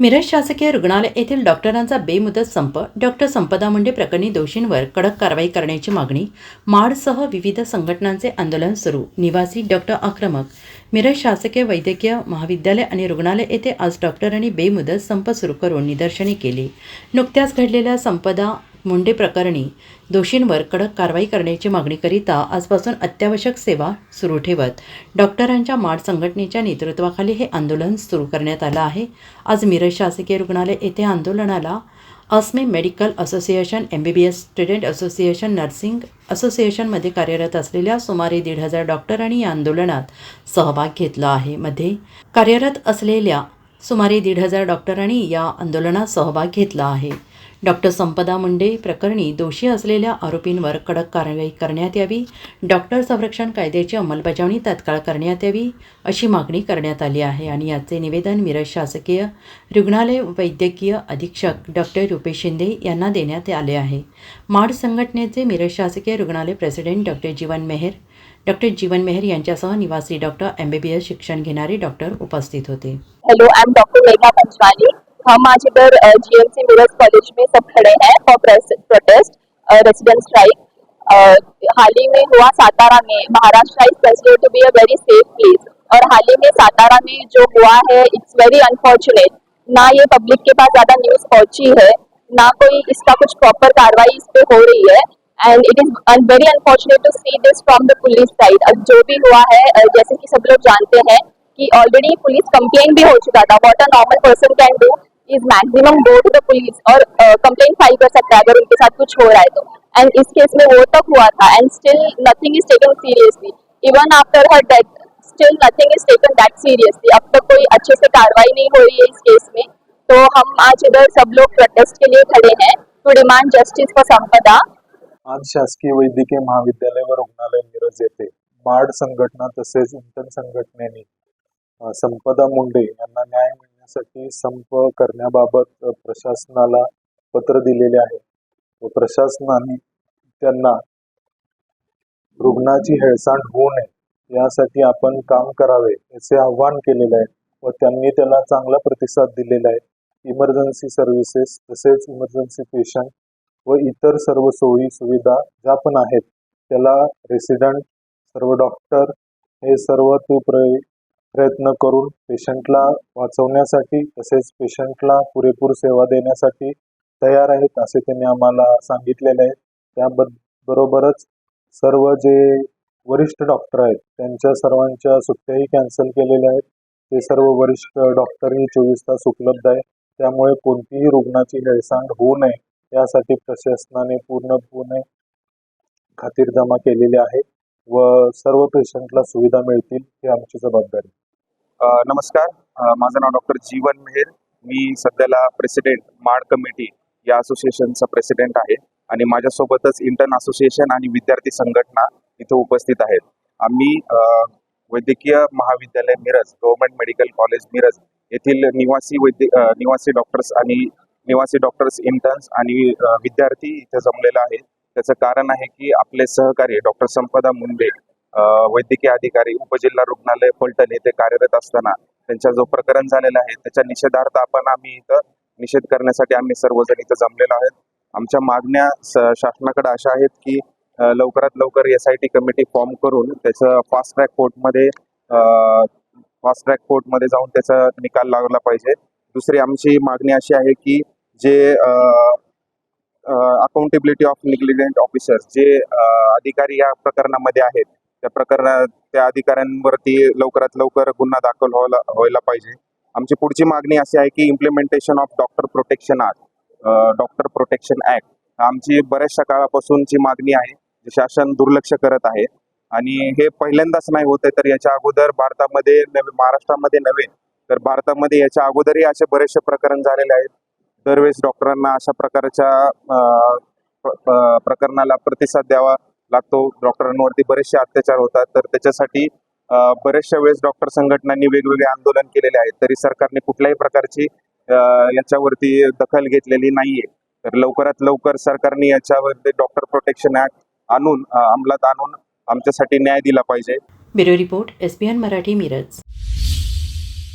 मिरज शासकीय रुग्णालय येथील डॉक्टरांचा बेमुदत संप डॉक्टर संपदा मुंडे प्रकरणी दोषींवर कडक कारवाई करण्याची मागणी माडसह विविध संघटनांचे आंदोलन सुरू. निवासी डॉक्टर आक्रमक मिरज शासकीय वैद्यकीय महाविद्यालय आणि रुग्णालय येथे आज डॉक्टरांनी बेमुदत संप सुरू करून निदर्शने केली. नुकत्याच घडलेल्या संपदा मुंडे प्रकरणी दोषींवर कडक कारवाई करण्याची मागणीकरिता आजपासून अत्यावश्यक सेवा सुरू ठेवत. डॉक्टरांच्या माड संघटनेच्या नेतृत्वाखाली हे आंदोलन सुरू करण्यात आलं आहे. आज मिरज शासकीय रुग्णालय येथे आंदोलनाला अस्मे medical association M B B S student association nursing असोसिएशनमध्ये कार्यरत असलेल्या सुमारे दीड हजार डॉक्टरांनी या आंदोलनात सहभाग घेतला आहे. मध्ये कार्यरत असलेल्या सुमारे दीड हजार डॉक्टरांनी या आंदोलनात सहभाग घेतला आहे. डॉक्टर संपदा मुंडे प्रकरणी दोषी असलेल्या आरोपींवर कडक कारवाई करण्यात यावी डॉक्टर संरक्षण कायद्याची अंमलबजावणी तत्काळ करण्यात यावी अशी मागणी करण्यात आली आहे आणि याचे निवेदन मिरज शासकीय रुग्णालय वैद्यकीय अधीक्षक डॉक्टर रुपेश शिंदे यांना देण्यात आले आहे. माड संघटनेचे मिरज शासकीय रुग्णालय president doctor Jeevan Mehar doctor Jeevan Mehar यांच्यासह निवासी डॉक्टर एमबीबीएस शिक्षण घेणारे डॉक्टर उपस्थित होते. Hello I am doctor Megha हम आज इधर जीएमसी मिरज कॉलेज में सब खड़े हैं फॉर प्रोटेस्ट रेसिडेंट स्ट्राइक हाल ही में हुआ सातारा में, Maharashtra is consider to be a very safe place और हाल ही में सातारा में जो हुआ है इट्स वेरी अनफॉर्चुनेट ना ये पब्लिक के पास ज़्यादा न्यूज़ पहुँची है, ना कोई इसका कुछ प्रॉपर कार्रवाई इस पे हो रही है. And it is very unfortunate to see this from the police side अब जो भी हुआ है जैसे कि सब लोग जानते हैं कि ऑलरेडी पुलिस कंप्लेन भी हो चुका था. What a normal person can do is maximum go to the police और कंप्लेन फाइल कर सकता है अगर उनके साथ कुछ हो रहा है तो। एंड इस केस में वो तक हुआ था and still nothing is taken seriously even after her death still nothing is taken that seriously अब तक कोई अच्छे से कार्रवाई नहीं हो रही है इस केस में। तो हम आज इधर सब लोग प्रोटेस्ट के लिए खड़े हैं to demand justice for Sampada आज शासकीय वैद्यकीय महाविद्यालय व रुग्णालय मिरज येथे माड संघटना तसेच इंटर्न संघटनेने संपदा मुंडे यांना न्याय करण्यासाठी संप करण्याबाबत प्रशासनाला पत्र दिलेले आहे. व प्रशासनाने त्यांना रुग्णाची हेळसांड होऊ नये यासाठी आपण काम करावे याचे आव्हान केलेले आहे व त्यांनी त्याला चांगला प्रतिसाद दिलेला आहे. इमर्जन्सी सर्व्हिसेस तसेच इमर्जन्सी पेशंट व इतर सर्व सोयी सुविधा ज्या पण आहेत त्याला रेसिडेंट सर्व डॉक्टर हे सर्व तू प्र प्रयत्न करून पेशंटला वाचवण्यासाठी तसेच पेशंटला पुरेपूर सेवा देण्यासाठी तयार आहेत असे त्यांनी आम्हाला सांगितलेले आहे. त्याबद बरोबरच सर्व जे वरिष्ठ डॉक्टर आहेत त्यांच्या सर्वांच्या सुट्ट्याही कॅन्सल केलेल्या आहेत. ते सर्व वरिष्ठ डॉक्टरही चोवीस तास उपलब्ध आहे. त्यामुळे कोणतीही रुग्णाची हेळसांड होऊ नये यासाठी प्रशासनाने पूर्णपणे खातीरजमा केलेली आहे व सर्व पेशंटला सुविधा मिळतील ही आमची जबाबदारी नमस्कार. माझं नाव डॉक्टर जीवन मेहेर. मी सध्याला प्रेसिडेंट माड कमिटी या असोसिएशनचा प्रेसिडेंट आहे आणि माझ्यासोबतच इंटर्न असोसिएशन आणि विद्यार्थी संघटना इथे उपस्थित आहेत. आम्ही वैद्यकीय महाविद्यालय Miraj government medical college Miraj येथील निवासी वैद्य निवासी डॉक्टर्स आणि निवासी डॉक्टर्स इंटर्न्स आणि विद्यार्थी इथे जमलेला आहे त्याचं कारण आहे की आपले सहकारी डॉक्टर संपदा मुंडे वैद्यकीय अधिकारी उपजिल्हा रुग्णालय फलटण येथे कार्यरत असताना त्यांच्या जो प्रकरण झालेला आहे त्याच्या निषेधार्थ आपण आम्ही इथं निषेध करण्यासाठी आम्ही सर्वजण इथं जमलेलो आहेत. आमच्या मागण्या शासनाकडे अशा आहेत की लवकरात लवकर S I T committee form करून त्याचं फास्ट ट्रॅक कोर्टमध्ये फास्ट ट्रॅक कोर्टमध्ये जाऊन त्याचा निकाल लागला पाहिजे. दुसरी आमची मागणी अशी आहे की जे अकाउंटेबिलिटी ऑफ निग्लिजंट ऑफिसर्स जे अधिकारी या प्रकरणामध्ये आहेत त्या प्रकरणात त्या अधिकाऱ्यांवरती लवकरात लवकर गुन्हा दाखल व्हायला व्हायला पाहिजे. आमची पुढची मागणी अशी आहे की implementation of doctor protection act doctor protection act आमची बऱ्याचशा काळापासूनची मागणी आहे जे शासन दुर्लक्ष करत आहे. आणि हे पहिल्यांदाच नाही होत आहे तर याच्या अगोदर भारतामध्ये नवे महाराष्ट्रामध्ये नव्हे तर भारतामध्ये याच्या अगोदरही असे बरेचसे प्रकरण झालेले आहेत. दरवेळेस डॉक्टरांना अशा प्रकारच्या प्रकरणाला प्रतिसाद द्यावा लागतो. डॉक्टरांवरती बरेचसे अत्याचार होतात. तर त्याच्यासाठी बऱ्याचशा वेळेस डॉक्टर संघटनांनी वेगवेगळे आंदोलन केलेले आहेत. तरी सरकारने कुठल्याही प्रकारची याच्यावरती दखल घेतलेली नाहीये. तर लवकरात लवकर सरकारने याच्यावरती डॉक्टर प्रोटेक्शन ऍक्ट आणून अंमलात आणून आमच्यासाठी न्याय दिला पाहिजे. Bureau report S Marathi Miraj.